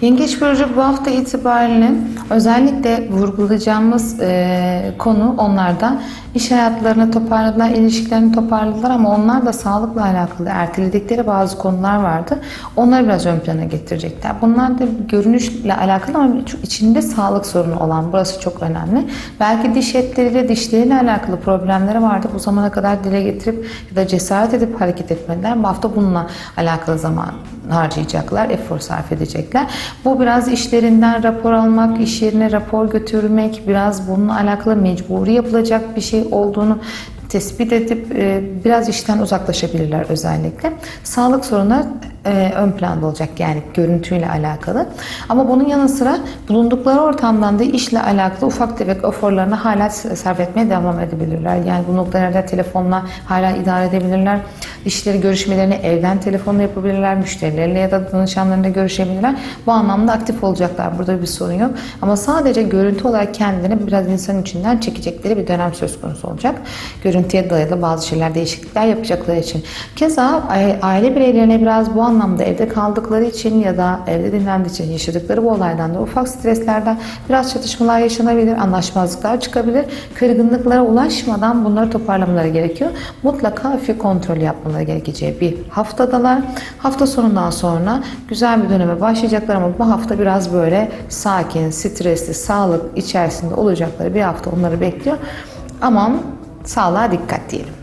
Yengeç Burcu bu hafta itibariyle özellikle vurgulayacağımız e, konu onlarda iş hayatlarını toparladılar, ilişkilerini toparladılar ama onlar da sağlıkla alakalı erteledikleri bazı konular vardı. Onları biraz ön plana getirecekler. Bunlar da görünüşle alakalı ama içinde sağlık sorunu olan burası çok önemli. Belki diş etleriyle, dişleriyle alakalı problemleri vardı. Bu zamana kadar dile getirip ya da cesaret edip hareket etmediler. Bu hafta bununla alakalı zaman harcayacaklar, efor sarf edecekler. Bu biraz işlerinden rapor almak, iş yerine rapor götürmek, biraz bununla alakalı mecburi yapılacak bir şey olduğunu tespit edip e, biraz işten uzaklaşabilirler özellikle. Sağlık sorunu e, ön planda olacak yani görüntüyle alakalı. Ama bunun yanı sıra bulundukları ortamdan da işle alakalı ufak tefek eforlarını hala sarf etmeye devam edebilirler. Yani bu noktalarda telefonla hala idare edebilirler. İşleri, görüşmelerini evden telefonla yapabilirler. Müşterileriyle ya da danışanlarıyla görüşebilirler. Bu anlamda aktif olacaklar. Burada bir sorun yok. Ama sadece görüntü olarak kendilerini biraz insan içinden çekecekleri bir dönem söz konusu olacak. Görüntüye dayalı bazı şeyler, değişiklikler yapacakları için. Keza aile bireylerine biraz bu anlamda evde kaldıkları için ya da evde dinlendiği için yaşadıkları bu olaydan da ufak streslerden biraz çatışmalar yaşanabilir, anlaşmazlıklar çıkabilir. Kırgınlıklara ulaşmadan bunları toparlamaları gerekiyor. Mutlaka hafif kontrol yapmaları gerekeceği bir haftadalar. Hafta sonundan sonra güzel bir döneme başlayacaklar ama bu hafta biraz böyle sakin, stresli, sağlık içerisinde olacakları bir hafta onları bekliyor. Aman sağlığa dikkat diyelim.